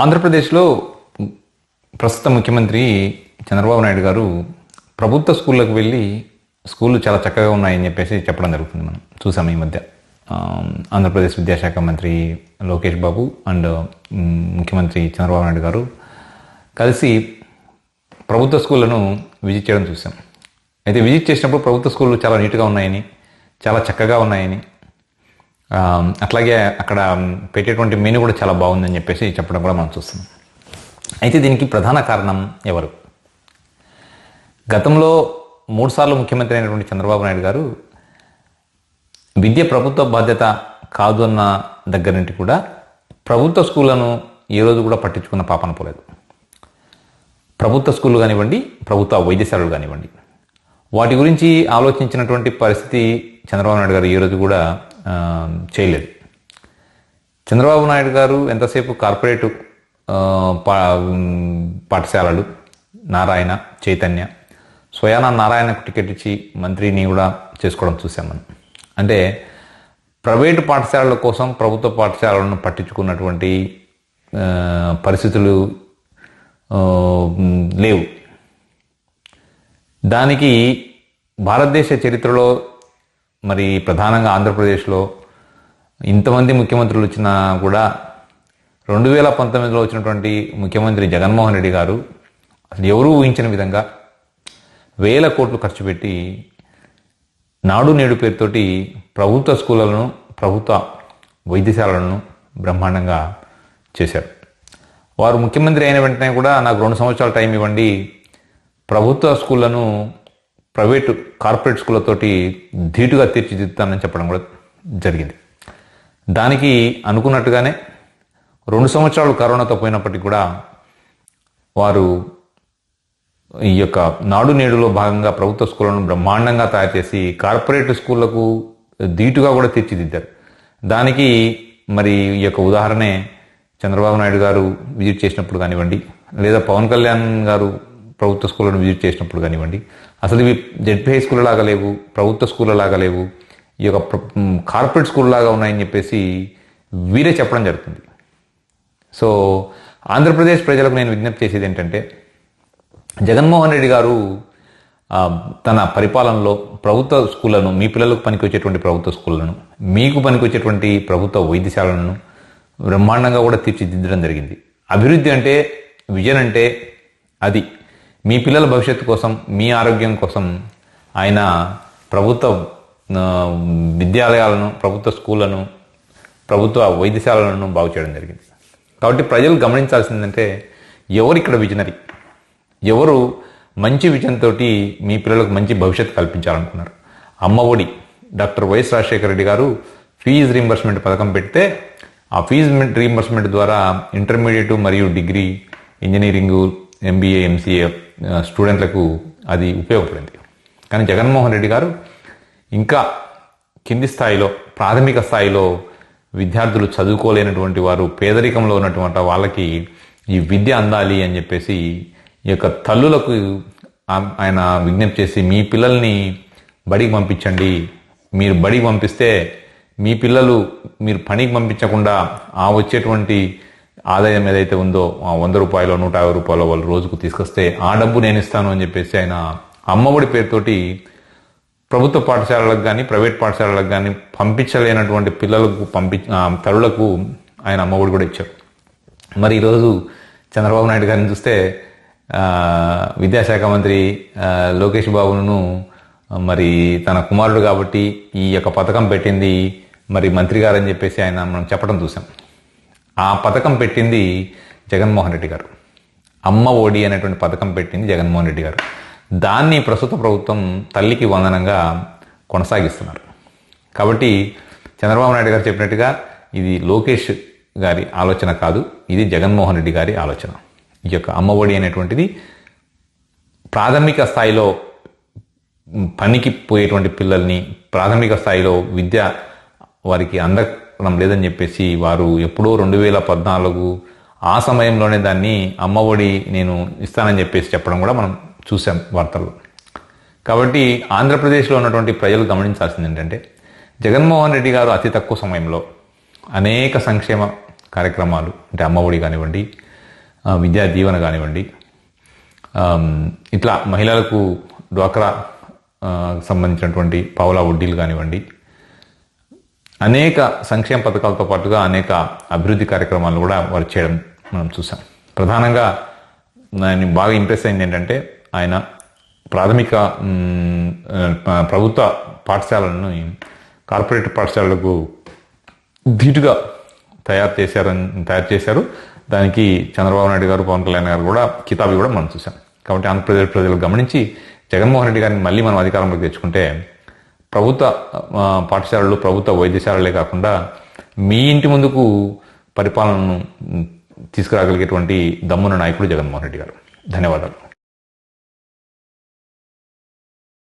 ఆంధ్రప్రదేశ్లో ప్రస్తుత ముఖ్యమంత్రి చంద్రబాబు నాయుడు గారు ప్రభుత్వ స్కూళ్ళకు వెళ్ళి స్కూళ్ళు చాలా చక్కగా ఉన్నాయని చెప్పేసి చెప్పడం జరుగుతుంది మనం చూసాం ఈ మధ్య. ఆంధ్రప్రదేశ్ విద్యాశాఖ మంత్రి లోకేష్ బాబు అండ్ ముఖ్యమంత్రి చంద్రబాబు నాయుడు గారు కలిసి ప్రభుత్వ స్కూళ్ళను విజిట్ చేయడం చూసాం. అయితే విజిట్ చేసినప్పుడు ప్రభుత్వ స్కూళ్ళు చాలా నీట్గా ఉన్నాయని చాలా చక్కగా ఉన్నాయని అట్లాగే అక్కడ పెట్టేటువంటి మెనూ కూడా చాలా బాగుందని చెప్పేసి చెప్పడం కూడా మనం చూస్తున్నాం. అయితే దీనికి ప్రధాన కారణం ఎవరు? గతంలో మూడుసార్లు ముఖ్యమంత్రి అయినటువంటి చంద్రబాబు నాయుడు గారు విద్య ప్రభుత్వ బాధ్యత కాదు అన్న దగ్గర నుండి కూడా ప్రభుత్వ స్కూళ్ళను ఏ రోజు కూడా పట్టించుకున్న పాపన పోలేదు. ప్రభుత్వ స్కూళ్ళు కానివ్వండి ప్రభుత్వ వైద్యశాలలు కానివ్వండి. వాటి గురించి ఆలోచించినటువంటి పరిస్థితి చంద్రబాబు నాయుడు గారు ఈ రోజు కూడా చేయలేదు. చంద్రబాబు నాయుడు గారు ఎంతసేపు కార్పొరేట్ పా పాఠశాలలు నారాయణ చైతన్య స్వయాన నారాయణకు టికెట్ ఇచ్చి మంత్రిని కూడా చేసుకోవడం చూసాం మనం. అంటే ప్రైవేటు పాఠశాలల కోసం ప్రభుత్వ పాఠశాలలను పట్టించుకున్నటువంటి పరిస్థితులు లేవు. దానికి భారతదేశ చరిత్రలో మరి ప్రధానంగా ఆంధ్రప్రదేశ్లో ఇంతమంది ముఖ్యమంత్రులు వచ్చినా కూడా రెండు వేల పంతొమ్మిదిలో వచ్చినటువంటి ముఖ్యమంత్రి జగన్మోహన్ రెడ్డి గారు అసలు ఎవరూ ఊహించిన విధంగా వేల కోట్లు ఖర్చు పెట్టి నాడు నేడు పేరుతోటి ప్రభుత్వ స్కూళ్ళను ప్రభుత్వ వైద్యశాలలను బ్రహ్మాండంగా చేశారు. వారు ముఖ్యమంత్రి అయిన వెంటనే కూడా నాకు రెండు సంవత్సరాల టైం ఇవ్వండి ప్రభుత్వ స్కూళ్ళను ప్రైవేటు కార్పొరేట్ స్కూళ్ళతోటి ధీటుగా తీర్చిదిద్దుతానని చెప్పడం కూడా జరిగింది. దానికి అనుకున్నట్టుగానే రెండు సంవత్సరాలు కరోనాతో పోయినప్పటికీ కూడా వారు ఈ యొక్క నాడు నేడులో భాగంగా ప్రభుత్వ స్కూళ్ళను బ్రహ్మాండంగా తయారు చేసి కార్పొరేట్ స్కూళ్ళకు ధీటుగా కూడా తీర్చిదిద్దారు. దానికి మరి ఈ యొక్క ఉదాహరణే చంద్రబాబు నాయుడు గారు విజిట్ చేసినప్పుడు కానివ్వండి లేదా పవన్ కళ్యాణ్ గారు ప్రభుత్వ స్కూళ్ళను విజిట్ చేసినప్పుడు కానివ్వండి. అసలు ఇవి జెడ్పీ హై స్కూల్ లాగా లేవు ప్రభుత్వ స్కూళ్ళ లాగా లేవు ఈ యొక్క కార్పొరేట్ స్కూల్ లాగా ఉన్నాయని చెప్పేసి వీరే చెప్పడం జరుగుతుంది. సో ఆంధ్రప్రదేశ్ ప్రజలకు నేను విజ్ఞప్తి చేసేది ఏంటంటే జగన్మోహన్ రెడ్డి గారు తన పరిపాలనలో ప్రభుత్వ స్కూళ్ళను మీ పిల్లలకు పనికొచ్చేటువంటి ప్రభుత్వ స్కూళ్ళను మీకు పనికొచ్చేటువంటి ప్రభుత్వ వైద్యశాలలను బ్రహ్మాండంగా కూడా తీర్చిదిద్దడం జరిగింది. అభివృద్ధి అంటే విజన్ అంటే అది. మీ పిల్లల భవిష్యత్తు కోసం మీ ఆరోగ్యం కోసం ఆయన ప్రభుత్వ విద్యాలయాలను ప్రభుత్వ స్కూళ్ళను ప్రభుత్వ వైద్యశాలలను బాగు చేయడం జరిగింది. కాబట్టి ప్రజలు గమనించాల్సిందంటే ఎవరు ఇక్కడ విజనరీ? ఎవరు మంచి విజన్తో మీ పిల్లలకు మంచి భవిష్యత్తు కల్పించాలనుకున్నారు? Amma Vodi doctor YS Rajasekhara Reddy garu fee reimbursement పథకం పెడితే ఆ ఫీజు రీంబర్స్మెంట్ ద్వారా ఇంటర్మీడియట్ మరియు డిగ్రీ ఇంజనీరింగ్ ఎంబీఏ ఎంసీఏ స్టూడెంట్లకు అది ఉపయోగపడింది. కానీ జగన్మోహన్ రెడ్డి గారు ఇంకా కింది స్థాయిలో ప్రాథమిక స్థాయిలో విద్యార్థులు చదువుకోలేనటువంటి వారు పేదరికంలో ఉన్నటువంటి వాళ్ళకి ఈ విద్య అందాలి అని చెప్పేసి ఈ యొక్క తల్లులకు ఆయన విజ్ఞప్తి చేసి మీ పిల్లల్ని బడికి పంపించండి. మీరు బడికి పంపిస్తే మీ పిల్లలు మీరు పనికి పంపించకుండా ఆ వచ్చేటువంటి ఆదాయం ఏదైతే ఉందో ఆ వంద రూపాయలు నూట యాభై రూపాయలు వాళ్ళు రోజుకు తీసుకొస్తే ఆ డబ్బు నేను ఇస్తాను అని చెప్పేసి ఆయన అమ్మఒడి పేరుతోటి ప్రభుత్వ పాఠశాలలకు కానీ ప్రైవేట్ పాఠశాలలకు కానీ పంపించలేనటువంటి పిల్లలకు పంపి తరులకు ఆయన అమ్మఒడి కూడా ఇచ్చారు. మరి ఈరోజు చంద్రబాబు నాయుడు గారిని చూస్తే విద్యాశాఖ మంత్రి లోకేష్ బాబును మరి తన కుమారుడు కాబట్టి ఈ యొక్క పథకం పెట్టింది మరి మంత్రి గారని చెప్పేసి ఆయన మనం చెప్పడం చూసాం ఆ పథకం పెట్టింది జగన్మోహన్ రెడ్డి గారు. అమ్మ ఒడి అనేటువంటి పథకం పెట్టింది జగన్మోహన్ రెడ్డి గారు. దాన్ని ప్రస్తుత ప్రభుత్వం తల్లికి వందనంగా కొనసాగిస్తున్నారు. కాబట్టి చంద్రబాబు నాయుడు గారు చెప్పినట్టుగా ఇది లోకేష్ గారి ఆలోచన కాదు ఇది జగన్మోహన్ రెడ్డి గారి ఆలోచన. ఈ యొక్క అమ్మ ఒడి అనేటువంటిది ప్రాథమిక స్థాయిలో పనికి పోయేటువంటి పిల్లల్ని ప్రాథమిక స్థాయిలో విద్య వారికి అంద అందడం లేదని చెప్పేసి వారు ఎప్పుడో రెండు వేల పద్నాలుగు ఆ సమయంలోనే దాన్ని అమ్మఒడి నేను ఇస్తానని చెప్పేసి చెప్పడం కూడా మనం చూసాం వార్తల్లో. కాబట్టి ఆంధ్రప్రదేశ్లో ఉన్నటువంటి ప్రజలు గమనించాల్సింది ఏంటంటే జగన్మోహన్ రెడ్డి గారు అతి తక్కువ సమయంలో అనేక సంక్షేమ కార్యక్రమాలు అంటే అమ్మఒడి కానివ్వండి విద్యా దీవెన కానివ్వండి ఇట్లా మహిళలకు డ్వాక్రా సంబంధించినటువంటి పావులా వడ్డీలు కానివ్వండి అనేక సంక్షేమ పథకాలతో పాటుగా అనేక అభివృద్ధి కార్యక్రమాలు కూడా వారు చేయడం మనం చూసాం ప్రధానంగా నేను బాగా ఇంప్రెస్ అయింది ఏంటంటే ఆయన ప్రాథమిక ప్రభుత్వ పాఠశాలను కార్పొరేట్ పాఠశాలలకు ధీటుగా తయారు చేశారని తయారు చేశారు. దానికి చంద్రబాబు నాయుడు గారు పవన్ కళ్యాణ్ గారు కూడా కితాబు కూడా మనం చూసాం కాబట్టి ఆంధ్రప్రదేశ్ ప్రజలు గమనించి జగన్మోహన్ రెడ్డి గారిని మళ్ళీ మనం అధికారంలోకి తెచ్చుకుంటే ప్రభుత్వ పాఠశాలలు ప్రభుత్వ వైద్యశాలలే కాకుండా మీ ఇంటి ముందుకు పరిపాలనను తీసుకురాగలిగేటువంటి దమ్మున నాయకుడు జగన్మోహన్ రెడ్డి గారు. ధన్యవాదాలు.